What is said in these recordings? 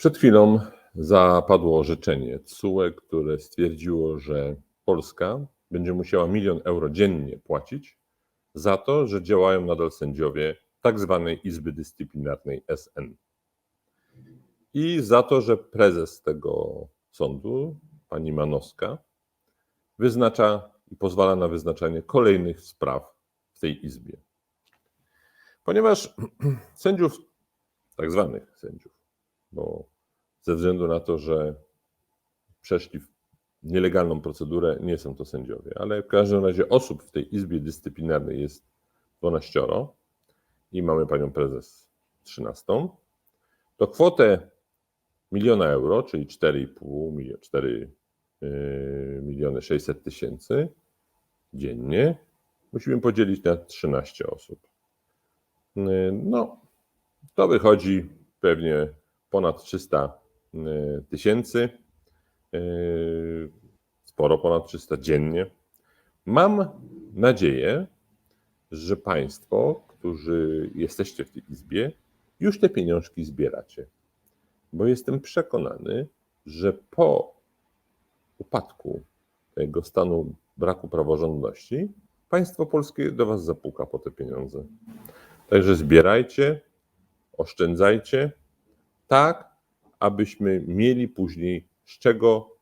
Przed chwilą zapadło orzeczenie TSUE, które stwierdziło, że Polska będzie musiała milion euro dziennie płacić za to, że działają nadal sędziowie tak zwanej Izby Dyscyplinarnej SN. I za to, że prezes tego sądu, pani Manowska, wyznacza i pozwala na wyznaczanie kolejnych spraw w tej izbie. Ponieważ sędziów, tak zwanych sędziów, bo ze względu na to, że przeszli nielegalną procedurę, nie są to sędziowie, ale w każdym razie osób w tej izbie dyscyplinarnej jest 12 i mamy panią prezes 13, to kwotę miliona euro, czyli 4,5 miliona, 4 yy, miliony 600 tysięcy dziennie, musimy podzielić na 13 osób. Yy, No, to wychodzi pewnie ponad 300 yy, tysięcy, yy, sporo ponad 300 dziennie. Mam nadzieję, że Państwo, którzy jesteście w tej izbie, już te pieniążki zbieracie, bo jestem przekonany, że po upadku tego stanu braku praworządności, państwo polskie do Was zapuka po te pieniądze. Także zbierajcie, oszczędzajcie, tak, abyśmy mieli później z czego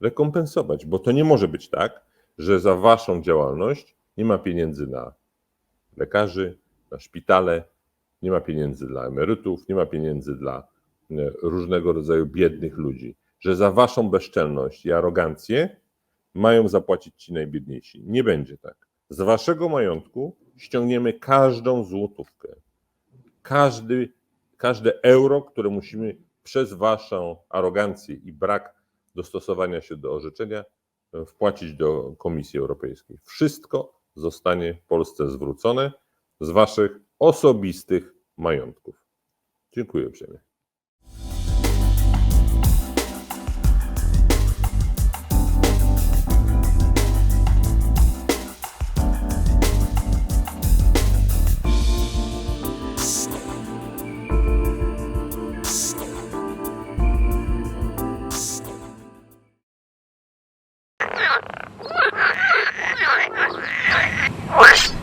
rekompensować, bo to nie może być tak, że za Waszą działalność nie ma pieniędzy na lekarzy, na szpitale, nie ma pieniędzy dla emerytów, nie ma pieniędzy dla e, różnego rodzaju biednych ludzi, że za Waszą bezczelność i arogancję mają zapłacić ci najbiedniejsi. Nie będzie tak. Z Waszego majątku ściągniemy każdą złotówkę każdy, każde euro, które musimy przez waszą arogancję i brak dostosowania się do orzeczenia e, wpłacić do Komisji Europejskiej. Wszystko zostanie Polsce zwrócone z waszych osobistych majątków. Dziękuję uprzejmie. Where's